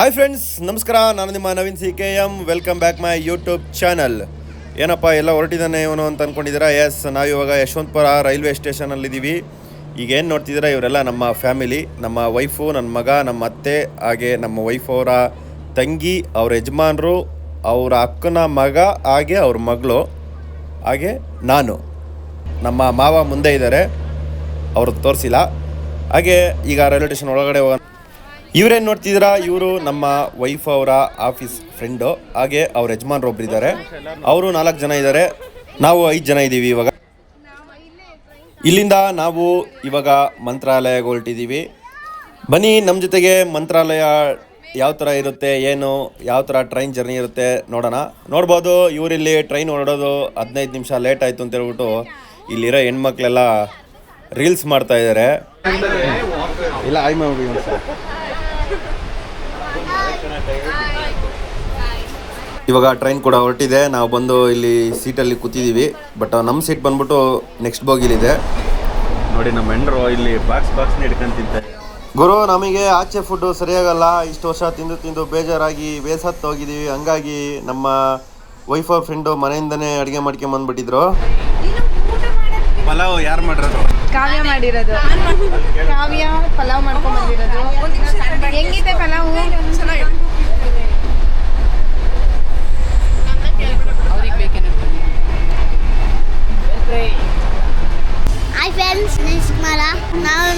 Hi friends ನಮಸ್ಕಾರ. ನಾನು ನಿಮ್ಮ Naveen C K M welcome back my YouTube channel ಏನಪ್ಪ, ಎಲ್ಲ ಹೊರಟಿದ್ದಾನೆ ಇವನು ಅಂತ ಅಂದ್ಕೊಂಡಿದ್ದೀರಾ ಎಸ್ ನಾವಿವಾಗ ಯಶವಂತಪುರ ರೈಲ್ವೆ ಸ್ಟೇಷನಲ್ಲಿದ್ದೀವಿ. ಈಗ ಏನು ನೋಡ್ತಿದ್ದೀರಾ? ಇವರೆಲ್ಲ ನಮ್ಮ ಫ್ಯಾಮಿಲಿ, ನಮ್ಮ ವೈಫು, ನನ್ನ ಮಗ, ನಮ್ಮ ಅತ್ತೆ, ಹಾಗೆ ನಮ್ಮ ವೈಫ್ ಅವರ ತಂಗಿ, ಅವ್ರ ಯಜಮಾನರು, ಅವರ ಅಕ್ಕನ ಮಗ, ಹಾಗೆ ಅವ್ರ ಮಗಳು, ಹಾಗೆ ನಾನು. ನಮ್ಮ ಮಾವ ಮುಂದೆ ಇದ್ದಾರೆ. ಅವ್ರದ್ದು ತೋರಿಸಿಲ್ಲ. ಹಾಗೆ ಈಗ ರೈಲ್ವೆ ಸ್ಟೇಷನ್ ಒಳಗಡೆ ಹೋಗೋಣ. ಇವರೇನು ನೋಡ್ತಿದ್ದೀರಾ? ಇವರು ನಮ್ಮ ವೈಫ್ ಅವರ ಆಫೀಸ್ ಫ್ರೆಂಡು ಹಾಗೆ ಅವ್ರ ಯಜಮಾನ್ರು ಒಬ್ರು ಇದ್ದಾರೆ. ಅವರು ನಾಲ್ಕು ಜನ ಇದ್ದಾರೆ. ನಾವು ಐದು ಜನ ಇದ್ದೀವಿ ಇವಾಗ. ಇಲ್ಲಿಂದ ನಾವು ಇವಾಗ ಮಂತ್ರಾಲಯಕ್ಕೆ ಹೊರಟಿದ್ದೀವಿ. ಬನ್ನಿ ನಮ್ಮ ಜೊತೆಗೆ ಮಂತ್ರಾಲಯ ಯಾವ ಥರ ಇರುತ್ತೆ, ಏನು, ಯಾವ ಥರ ಟ್ರೈನ್ ಜರ್ನಿ ಇರುತ್ತೆ ನೋಡೋಣ. ನೋಡ್ಬೋದು, ಇವರಿಲ್ಲಿ ಟ್ರೈನ್ ಹೊರಡೋದು ಹದಿನೈದು ನಿಮಿಷ ಲೇಟ್ ಆಯಿತು ಅಂತ ಹೇಳ್ಬಿಟ್ಟು ಇಲ್ಲಿರೋ ಹೆಣ್ಮಕ್ಳೆಲ್ಲ ರೀಲ್ಸ್ ಮಾಡ್ತಾ ಇದ್ದಾರೆ. ಇಲ್ಲ ಆಯ್ ಮಾಡಿ ಇವಾಗ ಟ್ರೈನ್ ಕೂಡ ಹೊರಟಿದೆ. ನಾವು ಬಂದು ಇಲ್ಲಿ ಸೀಟಲ್ಲಿ ಕೂತಿದ್ದೀವಿ ಬಟ್ ನಮ್ಮ ಸೀಟ್ ಬಂದ್ಬಿಟ್ಟು ನೆಕ್ಸ್ಟ್ ಬೋಗಿಲಿದೆ ನೋಡಿ ನಮ್ಮ ಹೆಂಡರು ಇಲ್ಲಿ ಬಾಕ್ಸ್ ಬಾಕ್ಸ್ ಹಿಡ್ಕೊಂಡು ತಿಂತಾರೆ. ಗುರು ನಮಗೆ ಆಚೆ ಫುಡ್ಡು ಸರಿಯಾಗಲ್ಲ. ಇಷ್ಟು ವರ್ಷ ತಿಂದು ತಿಂದು ಬೇಜಾರಾಗಿ ಬೇಸತ್ತು ಹೋಗಿದ್ದೀವಿ ಹಂಗಾಗಿ ನಮ್ಮ ವೈಫ್ ಅವ್ರ ಫ್ರೆಂಡು ಮನೆಯಿಂದನೇ ಅಡುಗೆ ಮಾಡ್ಕೊಂಡು ಬಂದ್ಬಿಟ್ಟಿದ್ರು. ಪಲಾವ್ ಯಾರು ಮಾಡಿರೋದು? ಕಾವ್ಯ ಮಾಡಿರೋದು. ಕಾವ್ಯ ಪಲಾವ್ ಮಾಡ್ಕೊಂಡು ಬಂದಿರೋದು. ಹೆಂಗಿದೆ ಪಲಾವು ಹಾಯ್ ನಮಸ್ಕಾರ ನಾವು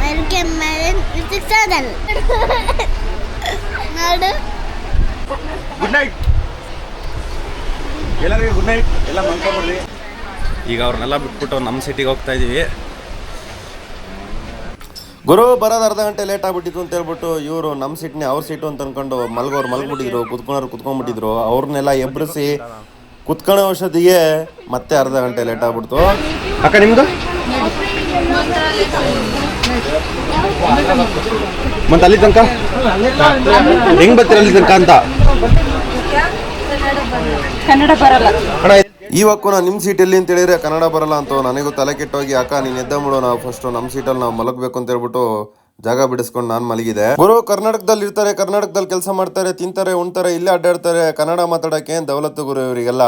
ವೆಲ್ಕಮ್ ಚಾನಲ್ ನೋಡು. ಗುಡ್ ನೈಟ್ ಎಲ್ಲರಿಗೂ ಗುಡ್ ನೈಟ್ ಎಲ್ಲ ಮಲ್ಕೊಂಡ್ರಿ ಈಗ ಅವ್ರನ್ನೆಲ್ಲ ಬಿಟ್ಬಿಟ್ಟು ನಮ್ಮ ಸಿಟಿಗೆ ಹೋಗ್ತಾ ಇದೀವಿ. ಗುರು ಬರೋದು ಅರ್ಧ ಗಂಟೆ ಲೇಟ್ ಆಗ್ಬಿಟ್ಟಿತ್ತು ಅಂತ ಹೇಳ್ಬಿಟ್ಟು ಇವರು ನಮ್ಮ ಸೀಟ್ನೇ ಅವ್ರ ಸೀಟು ಅಂತ ಅನ್ಕೊಂಡು ಮಲ್ಗೋರು ಮಲ್ಗ್ಬಿಟ್ಟಿದ್ರು ಕುತ್ಕೊಂಡ್ರು ಕುತ್ಕೊಂಡ್ಬಿಟ್ಟಿದ್ರು. ಅವ್ರನ್ನೆಲ್ಲ ಎಬ್ರಿಸಿ ಕುತ್ಕೊಳ್ಳೋ ಔಷಧಿಗೆ ಮತ್ತೆ ಅರ್ಧ ಗಂಟೆ ಲೇಟ್ ಆಗ್ಬಿಡ್ತು. ಅಕ್ಕ ನಿಮ್ದು? ಮತ್ತೆ ಅಲ್ಲಿ ತನಕ? ಹೆಂಗ್ ಬರ್ತೀರ ಅಲ್ಲಿ ತನಕ ಅಂತ? ಕನ್ನಡ ಬರಲ್ಲ. ಅಣ್ಣ ಇವಕ್ಕೂ ನಾನು ನಿಮ್ಮ ಸೀಟ್ ಎಲ್ಲಿ ಅಂತ ಹೇಳಿದ್ರೆ ಕನ್ನಡ ಬರಲ್ಲ ಅಂತ ನನಗೂ ತಲೆ ಕೆಟ್ಟೋಗಿ ಅಕ್ಕ ನೀನು ಎದ್ದ ಬಿಡು ನಾವು ಫಸ್ಟ್ ನಮ್ಮ ಸೀಟಲ್ಲಿ ನಾವು ಮಲಗಬೇಕು ಅಂತ ಹೇಳ್ಬಿಟ್ಟು ಜಾಗ ಬಿಡಿಸ್ಕೊಂಡು ನಾನು ಮಲಗಿದೆ. ಗುರು, ಕರ್ನಾಟಕದಲ್ಲಿ ಇರ್ತಾರೆ, ಕರ್ನಾಟಕದಲ್ಲಿ ಕೆಲಸ ಮಾಡ್ತಾರೆ, ತಿಂತಾರೆ, ಉಣ್ತಾರೆ, ಇಲ್ಲೇ ಅಡ್ಡಾಡ್ತಾರೆ, ಕನ್ನಡ ಮಾತಾಡಕ್ಕೆ ದೌಲತ್ತು ಗುರು ಇವರಿಗೆಲ್ಲ.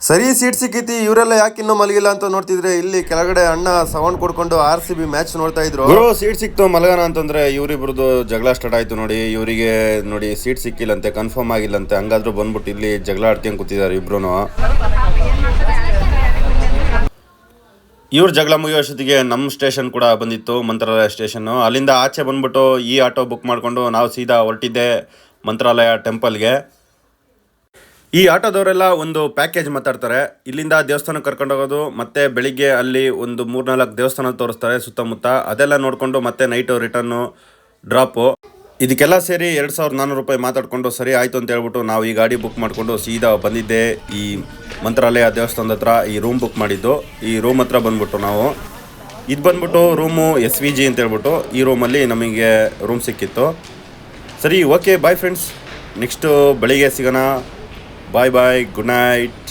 ಸರಿ ಸೀಟ್ ಸಿಕ್ಕಿತಿ, ಇವರೆಲ್ಲ ಯಾಕೆ ಇನ್ನೂ ಮಲಗಿಲ್ಲ ಅಂತ ನೋಡ್ತಿದ್ರೆ ಇಲ್ಲಿ ಕೆಳಗಡೆ ಅಣ್ಣ ಸೌಂಡ್ ಕೊಡ್ಕೊಂಡು ಆರ್ ಸಿ ಬಿ ಮ್ಯಾಚ್ ನೋಡ್ತಾ ಇದ್ರು. ಸೀಟ್ ಸಿಕ್ತು, ಮಲಗೋಣ ಅಂತಂದ್ರೆ ಇವರಿಬ್ರದ್ದು ಜಗಳ ಸ್ಟಾರ್ಟ್ ಆಯ್ತು ನೋಡಿ. ಇವರಿಗೆ ನೋಡಿ ಸೀಟ್ ಸಿಕ್ಕಿಲ್ಲಂತೆ ಕನ್ಫರ್ಮ್ ಆಗಿಲ್ಲಂತೆ. ಹಂಗಾದ್ರೂ ಬಂದ್ಬಿಟ್ಟು ಇಲ್ಲಿ ಜಗಳ ಆಡ್ಕೊಂಡು ಕೂತಿದ್ದಾರೆ ಇಬ್ರು ಇವ್ರ ಜಗಳ ಮುಗಿಯೋ ನಮ್ಮ ಸ್ಟೇಷನ್ ಕೂಡ ಬಂದಿತ್ತು, ಮಂತ್ರಾಲಯ ಸ್ಟೇಷನ್ನು ಅಲ್ಲಿಂದ ಆಚೆ ಬಂದ್ಬಿಟ್ಟು ಈ ಆಟೋ ಬುಕ್ ಮಾಡಿಕೊಂಡು ನಾವು ಸೀದಾ ಹೊರಟಿದ್ದೆ ಮಂತ್ರಾಲಯ ಟೆಂಪಲ್ಗೆ. ಈ ಆಟೋದವರೆಲ್ಲ ಒಂದು ಪ್ಯಾಕೇಜ್ ಮಾತಾಡ್ತಾರೆ. ಇಲ್ಲಿಂದ ದೇವಸ್ಥಾನಕ್ಕೆ ಕರ್ಕೊಂಡು ಹೋಗೋದು, ಮತ್ತೆ ಬೆಳಿಗ್ಗೆ ಅಲ್ಲಿ ಒಂದು ಮೂರ್ನಾಲ್ಕು ದೇವಸ್ಥಾನ ತೋರಿಸ್ತಾರೆ ಸುತ್ತಮುತ್ತ. ಅದೆಲ್ಲ ನೋಡಿಕೊಂಡು ಮತ್ತೆ ನೈಟು ರಿಟರ್ನು ಡ್ರಾಪು. ಇದಕ್ಕೆಲ್ಲ ಸೇರಿ ಎರಡು ಸಾವಿರದ ನಾನ್ನೂರು ರೂಪಾಯಿ ಮಾತಾಡಿಕೊಂಡು ಸರಿ ಆಯಿತು ಅಂತ ಹೇಳ್ಬಿಟ್ಟು ನಾವು ಈ ಗಾಡಿ ಬುಕ್ ಮಾಡಿಕೊಂಡು ಸೀದಾ ಬಂದಿದ್ದೆ ಈ ಮಂತ್ರಾಲಯ ದೇವಸ್ಥಾನದ ಹತ್ರ ಈ ರೂಮ್ ಬುಕ್ ಮಾಡಿದ್ದು. ಈ ರೂಮ್ ಹತ್ರ ಬಂದ್ಬಿಟ್ಟು ನಾವು, ಇದು ಬಂದ್ಬಿಟ್ಟು ರೂಮು ಎಸ್ ವಿ ಜಿ ಅಂತ ಹೇಳ್ಬಿಟ್ಟು ಈ ರೂಮಲ್ಲಿ ನಮಗೆ ರೂಮ್ ಸಿಕ್ಕಿತ್ತು. ಸರಿ ಓಕೆ ಬಾಯ್ ಫ್ರೆಂಡ್ಸ್ ನೆಕ್ಸ್ಟು ಬೆಳಿಗ್ಗೆ ಸಿಗೋಣ. ಬಾಯ್ ಬಾಯ್ ಗುಡ್ ನೈಟ್